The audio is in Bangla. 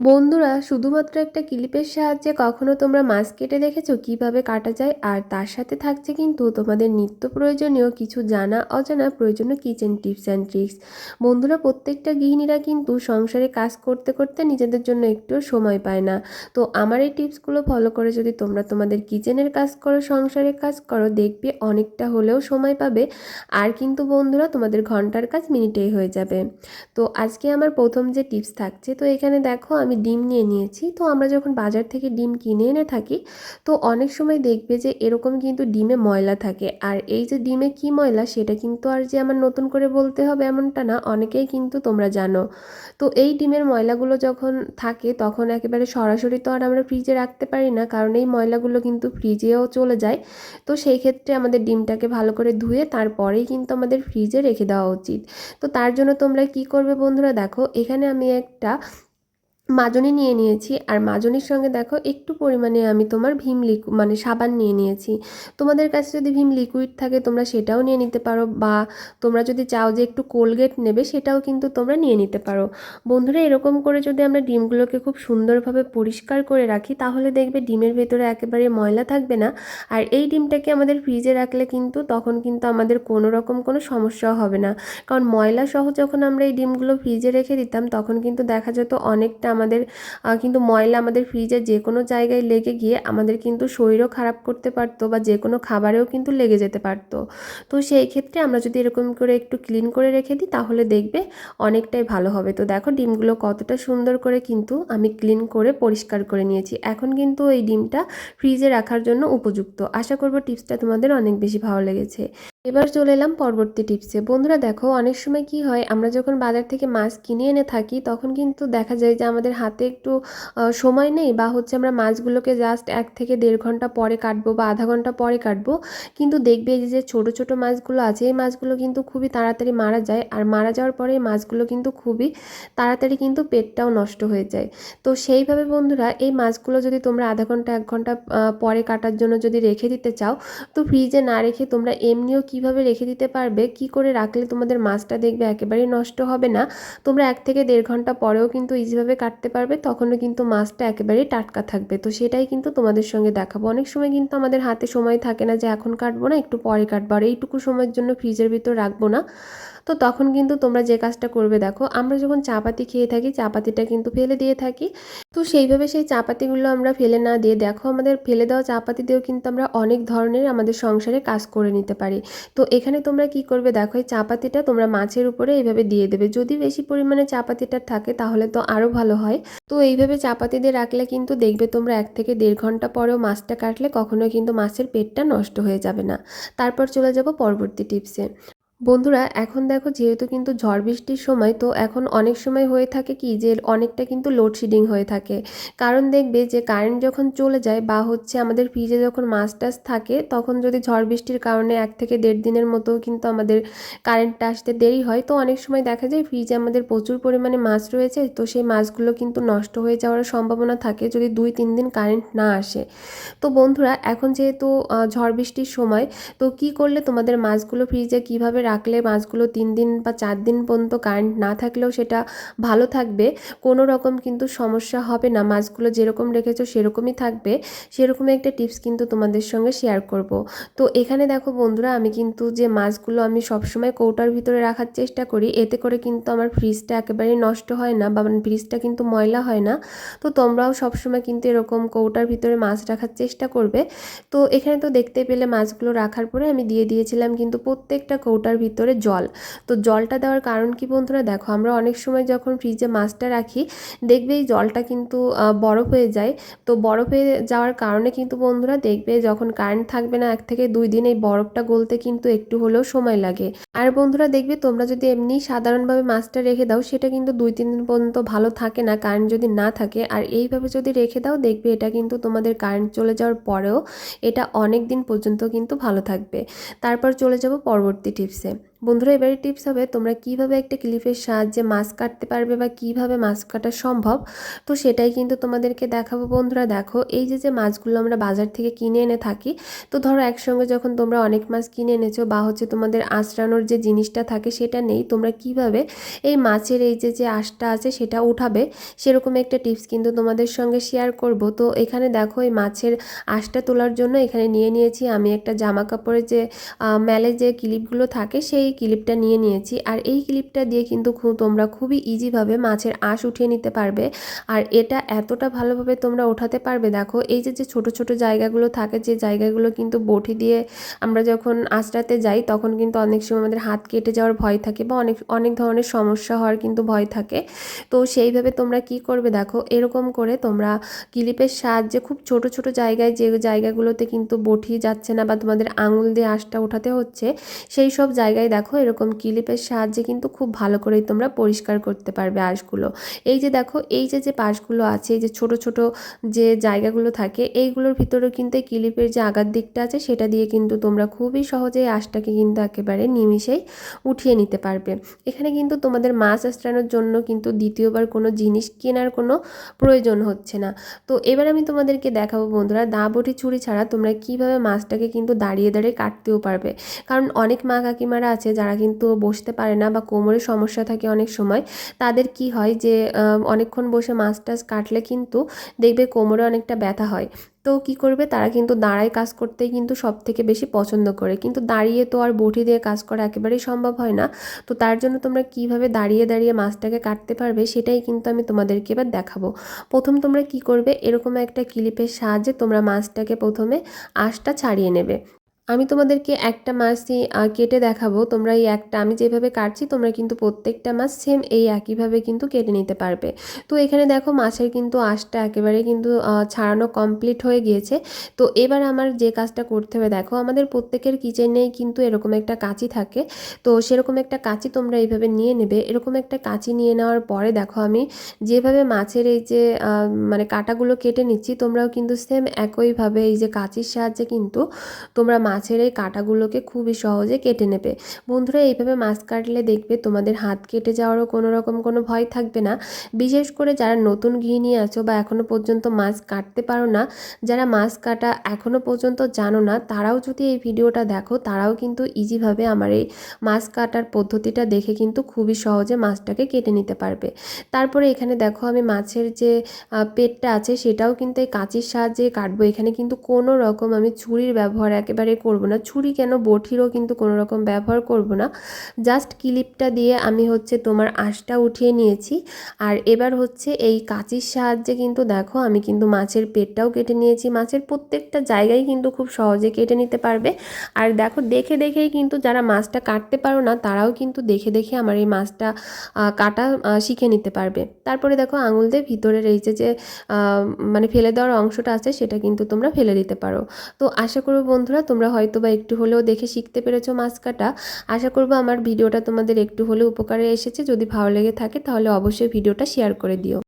বন্ধুরা, শুধুমাত্র একটা ক্লিপের সাহায্যে কখনো তোমরা মাছ কেটে দেখেছ? কীভাবে কাটা যায়? আর তার সাথে থাকছে কিন্তু তোমাদের নিত্য প্রয়োজনীয় কিছু জানা, অজানা প্রয়োজনীয় কিচেন টিপস অ্যান্ড ট্রিক্স বন্ধুরা, প্রত্যেকটা গৃহিণীরা কিন্তু সংসারে কাজ করতে করতে নিজেদের জন্য একটুও সময় পায় না। তো আমার এই টিপসগুলো ফলো করে যদি তোমরা তোমাদের কিচেনের কাজ করো, সংসারের কাজ করো, দেখবে অনেকটা হলেও সময় পাবে। আর কিন্তু বন্ধুরা, তোমাদের ঘণ্টার কাজ মিনিটেই হয়ে যাবে। তো আজকে আমার প্রথম যে টিপস থাকছে, তো এখানে দেখো, আমি ডিম নিয়ে নিয়েছি। তো আমরা যখন বাজার থেকে ডিম কিনে এনে থাকি, তো অনেক সময় দেখবে যে এরকম কিন্তু ডিমে ময়লা থাকে। আর এই যে ডিমে কি ময়লা, সেটা কিন্তু আর যে আমার নতুন করে বলতে হবে এমনটা না, অনেকেই কিন্তু তোমরা জানো। তো এই ডিমের ময়লাগুলো যখন থাকে, তখন একেবারে সরাসরি তো আর আমরা ফ্রিজে রাখতে পারি না, কারণ এই ময়লাগুলো কিন্তু ফ্রিজেও চলে যায়। তো সেই ক্ষেত্রে আমাদের ডিমটাকে ভালো করে ধুয়ে তারপরেই কিন্তু আমাদের ফ্রিজে রেখে দেওয়া উচিত। তো তার জন্য তোমরা কি করবে বন্ধুরা, দেখো, এখানে আমি একটা মাজনি নিয়ে নিয়েছি। আর মাজনির সঙ্গে দেখো একটু পরিমাণে আমি তোমার ভীম লিকু মানে সাবান নিয়ে নিয়েছি। তোমাদের কাছে যদি ভীম লিকুইড থাকে তোমরা সেটাও নিয়ে নিতে পারো। বা তোমরা যদি চাও যে একটু কোলগেট নেবে সেটাও কিন্তু তোমরা নিয়ে নিতে পারো। বন্ধুরা, এরকম করে যদি আমরা ডিমগুলোকে খুব সুন্দরভাবে পরিষ্কার করে রাখি, তাহলে দেখবে ডিমের ভেতরে একেবারে ময়লা থাকবে না। আর এই ডিমটাকে আমাদের ফ্রিজে রাখলে কিন্তু তখন কিন্তু আমাদের কোনো রকম কোনো সমস্যাও হবে না। কারণ ময়লা সহ যখন আমরা এই ডিমগুলো ফ্রিজে রেখে দিতাম, তখন কিন্তু দেখা যেত অনেকটা আমাদের কিন্তু ময়লা আমাদের ফ্রিজে যে কোনো জায়গায় লেগে গিয়ে আমাদের কিন্তু শরীরও খারাপ করতে পারতো বা যে কোনো খাবারেও কিন্তু লেগে যেতে পারতো। তো সেই ক্ষেত্রে আমরা যদি এরকম করে একটু ক্লিন করে রেখে দিই, তাহলে দেখবে অনেকটাই ভালো হবে। তো দেখো ডিমগুলো কতটা সুন্দর করে কিন্তু আমি ক্লিন করে পরিষ্কার করে নিয়েছি। এখন কিন্তু এই ডিমটা ফ্রিজে রাখার জন্য উপযুক্ত। আশা করব টিপসটা তোমাদের অনেক বেশি ভালো লেগেছে। এবার চলে এলাম পরবর্তী টিপসে। বন্ধুরা দেখো, অনেক সময় কি হয়, আমরা যখন বাজার থেকে মাছ কিনে এনে থাকি, তখন কিন্তু দেখা যায় যে আমাদের হাতে একটু সময় নেই বা হচ্ছে আমরা মাছগুলোকে জাস্ট এক থেকে দেড় ঘণ্টা পরে কাটবো বা আধা ঘণ্টা পরে কাটবো। কিন্তু দেখবে যে যে ছোটো ছোটো মাছগুলো আছে, এই মাছগুলো কিন্তু খুবই তাড়াতাড়ি মারা যায় আর মারা যাওয়ার পরে এই মাছগুলো কিন্তু খুবই তাড়াতাড়ি কিন্তু পেটটাও নষ্ট হয়ে যায়। তো সেইভাবে বন্ধুরা, এই মাছগুলো যদি তোমরা আধা ঘণ্টা, এক ঘণ্টা পরে কাটার জন্য যদি রেখে দিতে চাও, তো ফ্রিজে না রেখে তোমরা এমনিও কীভাবে রেখে দিতে পারবে? কি করে রাখলে তোমাদের মাছটা দেখবে একেবারেই নষ্ট হবে না? তোমরা এক থেকে দেড় ঘণ্টা পরেও কিন্তু ইজিভাবে কাটতে পারবে, তখনও কিন্তু মাছটা একেবারেই টাটকা থাকবে। তো সেটাই কিন্তু তোমাদের সঙ্গে দেখাবো। অনেক সময় কিন্তু আমাদের হাতে সময় থাকে না যে এখন কাটবো না, একটু পরে কাটবো। আর এইটুকু সময়ের জন্য ফ্রিজের ভিতর রাখব না। তো তখন কিন্তু তোমরা যে কাজটা করবে দেখো, আমরা যখন চাপাতি খেয়ে থাকি, চাপাতিটা কিন্তু ফেলে দিয়ে থাকি। তো সেইভাবে সেই চাপাতিগুলো আমরা ফেলে না দিয়ে দেখো, আমাদের ফেলে দেওয়া চাপাতি দিয়েও কিন্তু আমরা অনেক ধরনের আমাদের সংসারে কাজ করে নিতে পারি। তো এখানে তোমরা কি করবে দেখো, এই চাপাতিটা তোমরা মাছের উপরে এইভাবে দিয়ে দেবে। যদি বেশি পরিমাণে চাপাতিটা থাকে তাহলে তো আরও ভালো হয়। তো এইভাবে চাপাতি দিয়ে রাখলে কিন্তু দেখবে তোমরা এক থেকে দেড় ঘণ্টা পরেও মাছটা কাটলে কখনোই কিন্তু মাছের পেটটা নষ্ট হয়ে যাবে না। তারপর চলে যাব পরবর্তী টিপসে। বন্ধুরা, এখন দেখো যেহেতু কিন্তু ঝড় বৃষ্টির সময়, তো এখন অনেক সময় হয়ে থাকে কি যে অনেকটা কিন্তু লোডশেডিং হয়ে থাকে। কারণ দেখবে যে কারেন্ট যখন চলে যায় বা হচ্ছে আমাদের ফ্রিজে যখন মাছ টাছ থাকে, তখন যদি ঝড় বৃষ্টির কারণে এক থেকে দেড় দিনের মতো কিন্তু আমাদের কারেন্টটা আসতে দেরি হয়। তো অনেক সময় দেখা যায় ফ্রিজে আমাদের প্রচুর পরিমাণে মাছ রয়েছে, তো সেই মাছগুলো কিন্তু নষ্ট হয়ে যাওয়ার সম্ভাবনা থাকে যদি দুই তিন দিন কারেন্ট না আসে। তো বন্ধুরা, এখন যেহেতু ঝড় বৃষ্টির সময়, তো কি করলে তোমাদের মাছগুলো ফ্রিজে কীভাবে রাখলে মাছগুলো তিন দিন বা চার দিন পর্যন্ত কারেন্ট না থাকলেও সেটা ভালো থাকবে। কোনো রকম কিন্তু সমস্যা হবে না। মাছগুলো যেরকম রেখেছো সেরকমই থাকবে। সেরকমই একটা টিপস কিন্তু তোমাদের সঙ্গে শেয়ার করব। তো এখানে দেখো বন্ধুরা, আমি কিন্তু যে মাছগুলো আমি সবসময় কৌটার ভিতরে রাখার চেষ্টা করি, এতে করে কিন্তু আমার ফ্রিজটা একেবারেই নষ্ট হয় না বা ফ্রিজটা কিন্তু ময়লা হয় না। তো তোমরাও সবসময় কিন্তু এরকম কৌটার ভিতরে মাছ রাখার চেষ্টা করবে। তো এখানে তো দেখতে পেলে মাছগুলো রাখার পরে আমি দিয়ে দিয়েছিলাম কিন্তু প্রত্যেকটা কৌটার ভিতরে জল। তো জলটা দেওয়ার কারণ কি বন্ধুরা? দেখো, আমরা অনেক সময় যখন ফ্রিজে মাছটা রাখি, দেখবে এই জলটা কিন্তু বরফ হয়ে যায়। তো বরফ হয়ে যাওয়ার কারণে কিন্তু বন্ধুরা দেখবে যখন কারেন্ট থাকবে না, এক থেকে দুই দিন এই বরফটা গলতে কিন্তু একটু হলেও সময় লাগে। আর বন্ধুরা দেখবে তোমরা যদি এমনি সাধারণভাবে মাছটা রেখে দাও, সেটা কিন্তু দুই তিন দিন পর্যন্ত ভালো থাকে না কারেন্ট যদি না থাকে। আর এইভাবে যদি রেখে দাও, দেখবে এটা কিন্তু তোমাদের কারেন্ট চলে যাওয়ার পরেও এটা অনেক দিন পর্যন্ত কিন্তু ভালো থাকবে। তারপর চলে যাব পরবর্তী টিপসে বন্ধুরা, এবারে টিপস হবে তোমরা কীভাবে একটা ক্লিপের সাহায্যে মাছ কাটতে পারবে বা কীভাবে মাছ কাটা সম্ভব। তো সেটাই কিন্তু তোমাদেরকে দেখাবো বন্ধুরা। দেখো, এই যে যে মাছগুলো আমরা বাজার থেকে কিনে এনে থাকি, তো ধরো একসঙ্গে যখন তোমরা অনেক মাছ কিনে এনেছো বা হচ্ছে তোমাদের আঁচড়ানোর যে জিনিসটা থাকে সেটা নেই, তোমরা কীভাবে এই মাছের এই যে যে আঁশটা আছে সেটা উঠাবে, সেরকম একটা টিপস কিন্তু তোমাদের সঙ্গে শেয়ার করব। তো এখানে দেখো, এই মাছের আঁশটা তোলার জন্য এখানে নিয়ে নিয়েছি আমি একটা জামা কাপড়ের যে মেলে যে ক্লিপগুলো থাকে, সেই ক্লিপটা নিয়ে নিয়েছি। আর এই ক্লিপটা দিয়ে কিন্তু তোমরা খুবই ইজিভাবে মাছের আঁশ উঠিয়ে নিতে পারবে। আর এটা এতটা ভালোভাবে তোমরা ওঠাতে পারবে, দেখো, এই যে যে, ছোট ছোট জায়গাগুলো থাকে, যে জায়গাগুলো কিন্তু বটি দিয়ে আমরা যখন আঁচড়াতে যাই, তখন কিন্তু অনেক সময় আমাদের হাত কেটে যাওয়ার ভয় থাকে বা অনেক অনেক ধরনের সমস্যা হওয়ার কিন্তু ভয় থাকে। তো সেইভাবে তোমরা কি করবে, দেখো, এরকম করে তোমরা ক্লিপের সাহায্যে খুব ছোট ছোট জায়গায় যে জায়গাগুলোতে কিন্তু বটি যাচ্ছে না বা তোমাদের আঙুল দিয়ে আঁশটা ওঠাতে হচ্ছে, সেই সব জায়গায়, দেখো এরকম ক্লিপের সাহায্যে কিন্তু খুব ভালো করেই তোমরা পরিষ্কার করতে পারবে আঁশগুলো। এই যে দেখো, এই যে যে পাশগুলো আছে, এই যে ছোট ছোট যে জায়গাগুলো থাকে, এইগুলোর ভিতরেও কিন্তু এই ক্লিপের যে আগার দিকটা আছে, সেটা দিয়ে কিন্তু তোমরা খুবই সহজেই আঁশটাকে কিন্তু একেবারে নিমিষেই উঠিয়ে নিতে পারবে। এখানে কিন্তু তোমাদের মাছ আশ্রানোর জন্য কিন্তু দ্বিতীয়বার কোনো জিনিস কেনার কোনো প্রয়োজন হচ্ছে না। তো এবার আমি তোমাদেরকে দেখাবো বন্ধুরা দা বটি ছুরি ছাড়া তোমরা কীভাবে মাছটাকে কিন্তু দাঁড়িয়ে দাঁড়িয়ে কাটতেও পারবে। কারণ অনেক মা কাকিমারা আছে যারা কিন্তু বসতে পারে না বা কোমরের সমস্যা থাকে অনেক সময়, তাদের কি হয় যে অনেকক্ষণ বসে মাছ টাছ কাটলে কিন্তু দেখবে কোমরে অনেকটা ব্যথা হয়। তো কি করবে? তারা কিন্তু দাঁড়ায় কাজ করতেই কিন্তু সব থেকে বেশি পছন্দ করে। কিন্তু দাঁড়িয়ে তো আর বটি দিয়ে কাজ করা একেবারেই সম্ভব হয় না। তো তার জন্য তোমরা কীভাবে দাঁড়িয়ে দাঁড়িয়ে মাছটাকে কাটতে পারবে, সেটাই কিন্তু আমি তোমাদেরকে এবার দেখাবো। প্রথম তোমরা কি করবে? এরকম একটা ক্লিপের সাহায্যে তোমরা মাছটাকে প্রথমে আঁশটা ছাড়িয়ে নেবে। আমি তোমাদেরকে একটা মাছই কেটে দেখাবো। তোমরা এই একটা আমি যেভাবে কাটছি, তোমরা কিন্তু প্রত্যেকটা মাছ সেম এই একইভাবে কিন্তু কেটে নিতে পারবে। তো এখানে দেখো মাছের কিন্তু আঁশটা একেবারে কিন্তু ছাড়ানো কমপ্লিট হয়ে গিয়েছে। তো এবার আমার যে কাজটা করতে হবে, দেখো আমাদের প্রত্যেকের কিচেনেই কিন্তু এরকম একটা কাঁচি থাকে। তো সেরকম একটা কাঁচি তোমরা এইভাবে নিয়ে নেবে। এরকম একটা কাঁচি নিয়ে নেওয়ার পরে দেখো আমি যেভাবে মাছের এই যে মানে কাটাগুলো কেটে নিচ্ছি, তোমরাও কিন্তু সেম একইভাবে এই যে কাঁচির সাহায্যে কিন্তু তোমরা মাছ মাছের এই কাঁটাগুলোকে খুবই সহজে কেটে নেবে। বন্ধুরা, এইভাবে মাছ কাটলে দেখবে তোমাদের হাত কেটে যাওয়ারও কোনো রকম কোনো ভয় থাকবে না। বিশেষ করে যারা নতুন গৃহিণী আছো বা এখনও পর্যন্ত মাছ কাটতে পারো না, যারা মাছ কাটা এখনও পর্যন্ত জানো না, তারাও যদি এই ভিডিওটা দেখো, তারাও কিন্তু ইজিভাবে আমার এই মাছ কাটার পদ্ধতিটা দেখে কিন্তু খুবই সহজে মাছটাকে কেটে নিতে পারবে। তারপরে এখানে দেখো আমি মাছের যে পেটটা আছে সেটাও কিন্তু এই কাঁচির সাহায্যে কাটবো। এখানে কিন্তু কোনো রকম আমি ছুরির ব্যবহার একেবারে করব না। ছুরি কেন? বটিরও কিন্তু কোনো রকম ব্যবহার করব না। জাস্ট ক্লিপটা দিয়ে আমি হচ্ছে তোমার আঁশটা উঠিয়ে নিয়েছি। আর এবার হচ্ছে এই কাঁচির সাহায্যে কিন্তু দেখো, আমি কিন্তু মাছের পেটটাও কেটে নিয়েছি। মাছের প্রত্যেকটা জায়গায় কিন্তু খুব সহজে কেটে নিতে পারবে। আর দেখো, দেখে দেখেই কিন্তু যারা মাছটা কাটতে পারো না, তারাও কিন্তু দেখে দেখে আমার এই মাছটা কাটা শিখে নিতে পারবে। তারপরে দেখো আঙুল দিয়ে ভিতরের এই যে যে মানে ফেলে দেওয়ার অংশটা আছে, সেটা কিন্তু তোমরা ফেলে দিতে পারো। তো আশা করব বন্ধুরা, তোমরা হয়তো বা একটু হলেও দেখে শিখতে পেরেছ মাছ কাটা আশা করব আমার ভিডিওটা তোমাদের একটু হলেও উপকারে এসেছে। যদি ভালো লেগে থাকে তাহলে অবশ্যই ভিডিওটা শেয়ার করে দিও।